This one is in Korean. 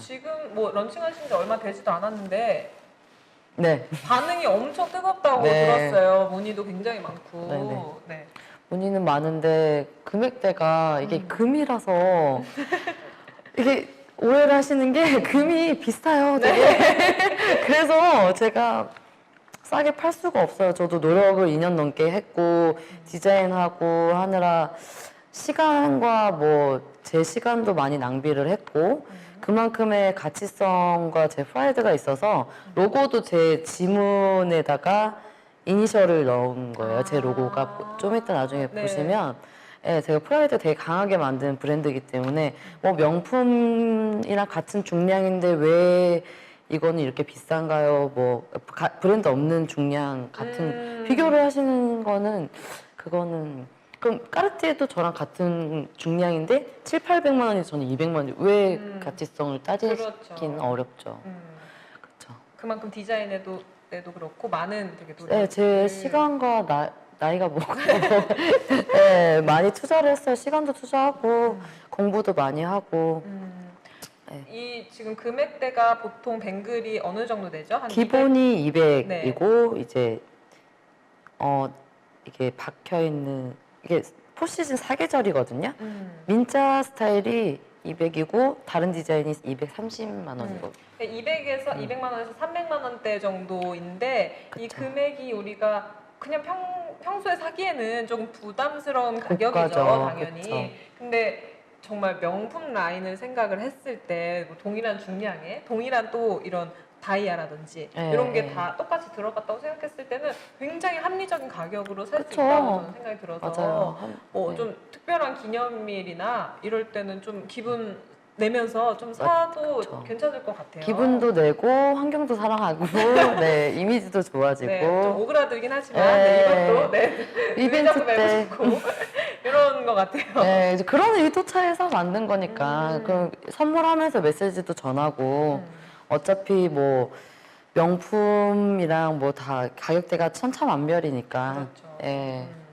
지금 뭐 런칭하신 지 얼마 되지도 않았는데 네. 반응이 엄청 뜨겁다고 네. 들었어요. 문의도 굉장히 많고. 네네. 네. 문의는 많은데 금액대가 이게 음. 금이라서 이게 오해를 하시는 게 금이 비싸요. 네. 되게. 그래서 제가 싸게 팔 수가 없어요. 저도 노력을 2년 넘게 했고 디자인하고 하느라 시간과 뭐 제 시간도 많이 낭비를 했고 그만큼의 가치성과 제 프라이드가 있어서 로고도 제 지문에다가 이니셜을 넣은 거예요. 제 로고가 아. 좀 이따 나중에 네. 보시면 예, 제가 프라이드 되게 강하게 만든 브랜드이기 때문에 뭐 명품이랑 같은 중량인데 왜 이거는 이렇게 비싼가요? 뭐 가- 브랜드 없는 중량 같은 음. 비교를 하시는 거는 그거는 그럼 까르띠에도 저랑 같은 중량인데 7, 800만 원이 저는 200만 원이 왜 음. 가치성을 따지기는 그렇죠. 어렵죠. 음. 그렇죠. 그만큼 디자인에도 때도 그렇고 많은 되게 노력. 네, 제 시간과 나, 나이가 뭐가 네, 많이 투자를 했어요. 시간도 투자하고 공부도 많이 하고 음. 네. 이 지금 금액대가 보통 뱅글이 어느 정도 되죠? 한 기본이 네. 200 이고 이제 어 이게 박혀 있는 이게 포시즌 사계절이거든요. 200? 음. 민자 스타일이 200이고 다른 디자인이 230만 음. 원이고 200에서 200만 원에서 300만 원대 정도인데 이 그쵸. 금액이 우리가 그냥 평, 평소에 사기에는 조금 부담스러운 고가죠. 가격이죠, 당연히. 그쵸. 근데 정말 명품 라인을 생각을 했을 때뭐 동일한 중량에 동일한 또 이런 다이아라든지 네, 이런 게 네. 다 똑같이 들어갔다고 생각했을 때는 굉장히 합리적인 가격으로 살 수 그쵸. 있다고 저는 생각이 들어서 맞아요. 한- 뭐 네. 좀 특별한 기념일이나 이럴 때는 좀 기분 내면서 좀 사도 그쵸. 괜찮을 것 같아요. 기분도 내고 환경도 사랑하고 네 이미지도 좋아지고 네, 좀 오그라들긴 하지만 네. 네, 이것도 네, 이벤트 의자도 때 싶고 이런 것 같아요. 네, 이제 그런 의도차에서 만든 거니까 음. 그럼 선물하면서 메시지도 전하고 음. 어차피 뭐 명품이랑 뭐 다 가격대가 천차만별이니까 그렇죠. 예. 음.